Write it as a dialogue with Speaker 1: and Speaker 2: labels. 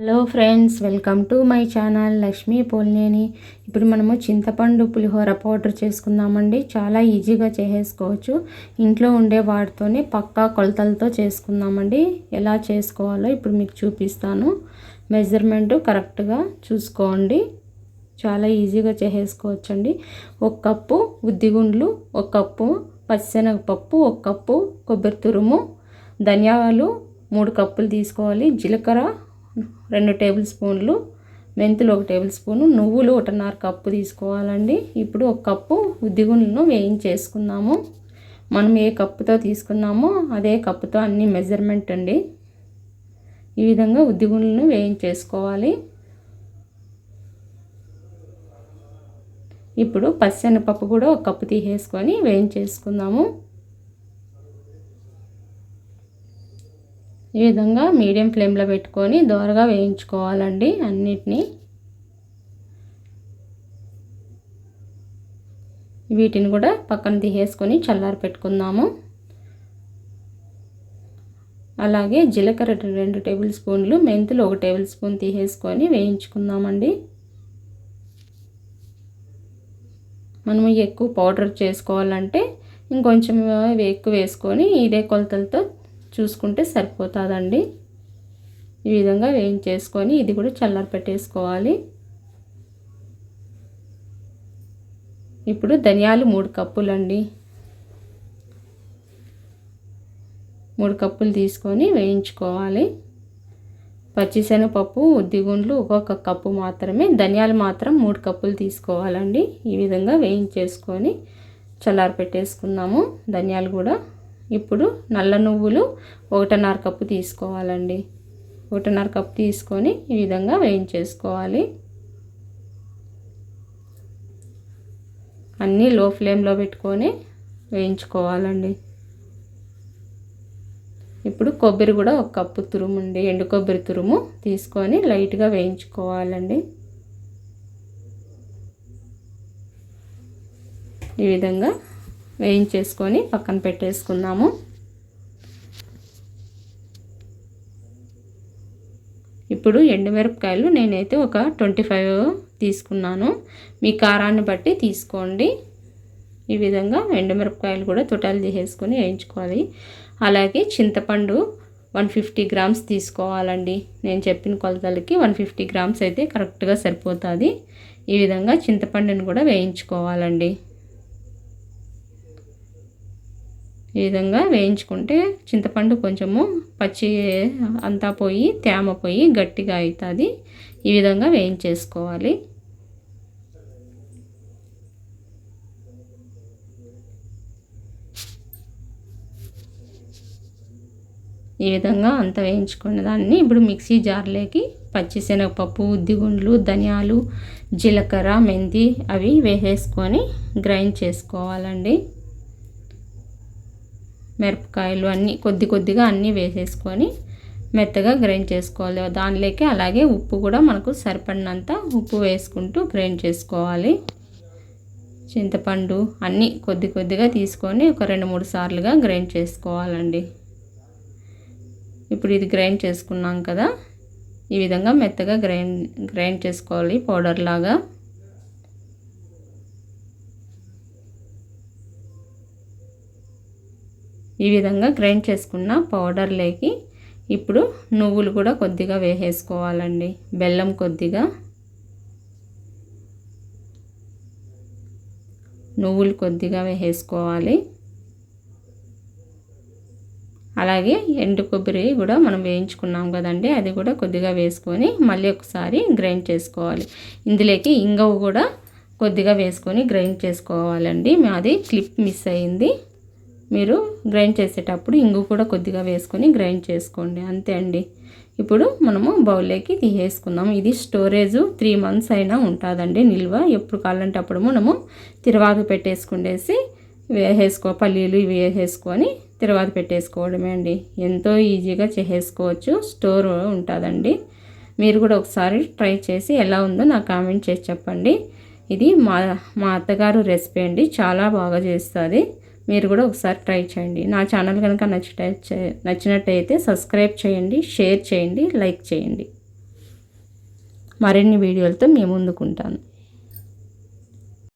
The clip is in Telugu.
Speaker 1: Hello friends welcome to my channel Lakshmi Polineni. ఇప్పుడు మనము చింతపండు పులిహోర పౌడర్ చేసుకుందామండి. చాలా ఈజీగా చేసేసుకోవచ్చు. ఇంట్లో ఉండే వాటితోనే పక్కా కొలతలతో చేసుకుందామండి. ఎలా చేసుకోవాలో ఇప్పుడు మీకు చూపిస్తాను. మెజర్మెంటు కరెక్ట్గా చూసుకోండి. చాలా ఈజీగా చేసేసుకోవచ్చండి. ఒక కప్పు ఉద్దిగుండ్లు ఒక కప్పు పచ్చిశనగపప్పు ఒక కప్పు కొబ్బరి తురుము ధనియాలు మూడు కప్పులు తీసుకోవాలి. జీలకర్ర రెండు టేబుల్ స్పూన్లు మెంతులు ఒక టేబుల్ స్పూను నువ్వులు ఒకటిన్నర కప్పు తీసుకోవాలండి. ఇప్పుడు ఒక కప్పు ఉద్దిగుండ్లను వేయించేసుకుందాము. మనం ఏ కప్పుతో తీసుకున్నామో అదే కప్పుతో అన్ని మెజర్మెంట్ అండి. ఈ విధంగా ఉద్దిగుండ్లను వేయించేసుకోవాలి. ఇప్పుడు పచ్చనపప్పు కూడా ఒక కప్పు తీసేసుకొని వేయించేసుకుందాము. ఈ విధంగా మీడియం ఫ్లేమ్లో పెట్టుకొని దోరగా వేయించుకోవాలండి అన్నిటినీ. వీటిని కూడా పక్కన తీసేసుకొని చల్లారి పెట్టుకుందాము. అలాగే జీలకర్ర రెండు టేబుల్ స్పూన్లు మెంతులు ఒక టేబుల్ స్పూన్ తీసేసుకొని వేయించుకుందామండి. మనము ఎక్కువ పౌడర్ చేసుకోవాలంటే ఇంకొంచెం ఎక్కువ వేసుకొని ఇదే కొలతలతో చూసుకుంటే సరిపోతుందండి. ఈ విధంగా వేయించేసుకొని ఇది కూడా చల్లారి పెట్టేసుకోవాలి. ఇప్పుడు ధనియాలు మూడు కప్పులండి. మూడు కప్పులు తీసుకొని వేయించుకోవాలి. పచ్చిశనగపప్పు ఉద్దిగుండ్లు ఒక్కొక్క కప్పు మాత్రమే. ధనియాలు మాత్రం మూడు కప్పులు తీసుకోవాలండి. ఈ విధంగా వేయించేసుకొని చల్లారి పెట్టేసుకున్నాము ధనియాలు కూడా ఇప్పుడు నల్ల నువ్వులు ఒకటిన్నర కప్పు తీసుకోవాలండి. ఒకటిన్నర కప్పు తీసుకొని ఈ విధంగా వేయించేసుకోవాలి. అన్నీ లో ఫ్లేమ్లో పెట్టుకొని వేయించుకోవాలండి. ఇప్పుడు కొబ్బరి కూడా ఒక కప్పు తురుము ఉండి ఎండు కొబ్బరి తురుము తీసుకొని లైట్గా వేయించుకోవాలండి. ఈ విధంగా వేయించేసుకొని పక్కన పెట్టేసుకుందాము. ఇప్పుడు ఎండుమిరపకాయలు నేనైతే ఒక ట్వంటీ ఫైవ్ తీసుకున్నాను. మీ కారాన్ని బట్టి తీసుకోండి. ఈ విధంగా ఎండుమిరపకాయలు కూడా తుటాలు తీసేసుకొని వేయించుకోవాలి. అలాగే చింతపండు వన్ ఫిఫ్టీ గ్రామ్స్ తీసుకోవాలండి. నేను చెప్పిన కొలతలకి వన్ ఫిఫ్టీ గ్రామ్స్ అయితే కరెక్ట్గా సరిపోతుంది. ఈ విధంగా చింతపండుని కూడా వేయించుకోవాలండి. ఈ విధంగా వేయించుకుంటే చింతపండు కొంచెము పచ్చి అంతా పోయి తేమ పోయి గట్టిగా అవుతుంది. ఈ విధంగా వేయించేసుకోవాలి. ఈ విధంగా అంత వేయించుకున్న దాన్ని ఇప్పుడు మిక్సీ జార్లోకి పచ్చిశనగపప్పు ఉద్దిగుండ్లు ధనియాలు జీలకర్ర మెంతి అవి వేసేసుకొని గ్రైండ్ చేసుకోవాలండి. మిరపకాయలు అన్నీ కొద్ది కొద్దిగా అన్నీ వేసేసుకొని మెత్తగా గ్రైండ్ చేసుకోవాలి. దానిలోకి అలాగే ఉప్పు కూడా మనకు సరిపడినంత ఉప్పు వేసుకుంటూ గ్రైండ్ చేసుకోవాలి. చింతపండు అన్నీ కొద్ది కొద్దిగా తీసుకొని ఒక రెండు మూడు సార్లుగా గ్రైండ్ చేసుకోవాలండి. ఇప్పుడు ఇది గ్రైండ్ చేసుకున్నాం కదా ఈ విధంగా మెత్తగా గ్రైండ్ గ్రైండ్ చేసుకోవాలి పౌడర్ లాగా. ఈ విధంగా గ్రైండ్ చేసుకున్న పౌడర్లోకి ఇప్పుడు నువ్వులు కూడా కొద్దిగా వేసేసుకోవాలండి. బెల్లం కొద్దిగా. నువ్వులు కొద్దిగా వేసేసుకోవాలి. అలాగే ఎండు కొబ్బరి కూడా మనం వేయించుకున్నాం కదండి అది కూడా కొద్దిగా వేసుకొని మళ్ళీ ఒకసారి గ్రైండ్ చేసుకోవాలి. ఇందులోకి ఇంగవ కూడా కొద్దిగా వేసుకొని గ్రైండ్ చేసుకోవాలండి. మాది క్లిప్ మిస్ అయింది. మీరు గ్రైండ్ చేసేటప్పుడు ఇంగు కూడా కొద్దిగా వేసుకొని గ్రైండ్ చేసుకోండి. అంతే అండి. ఇప్పుడు మనము బౌల్లోకి తీసేసుకుందాం. ఇది స్టోరేజ్ త్రీ మంత్స్ అయినా ఉంటుందండి. నిల్వ ఎప్పుడు కావాలంటే అప్పుడు మనము తిరువాత పెట్టేసుకుండేసి వేసేసుకో పల్లీలు ఇవి వేసేసుకొని తిరువాత పెట్టేసుకోవడమే అండి. ఎంతో ఈజీగా చేసేసుకోవచ్చు. స్టోర్ ఉంటుందండి. మీరు కూడా ఒకసారి ట్రై చేసి ఎలా ఉందో నాకు కామెంట్ చేసి చెప్పండి. ఇది మా మా అత్తగారు రెసిపీ అండి. చాలా బాగా చేస్తుంది. మీరు కూడా ఒకసారి ట్రై చేయండి. నా ఛానల్ కనుక నచ్చితే నచ్చినట్టయితే సబ్స్క్రైబ్ చేయండి షేర్ చేయండి లైక్ చేయండి. మరిన్ని వీడియోలతో మీ ముందుకుంటాను.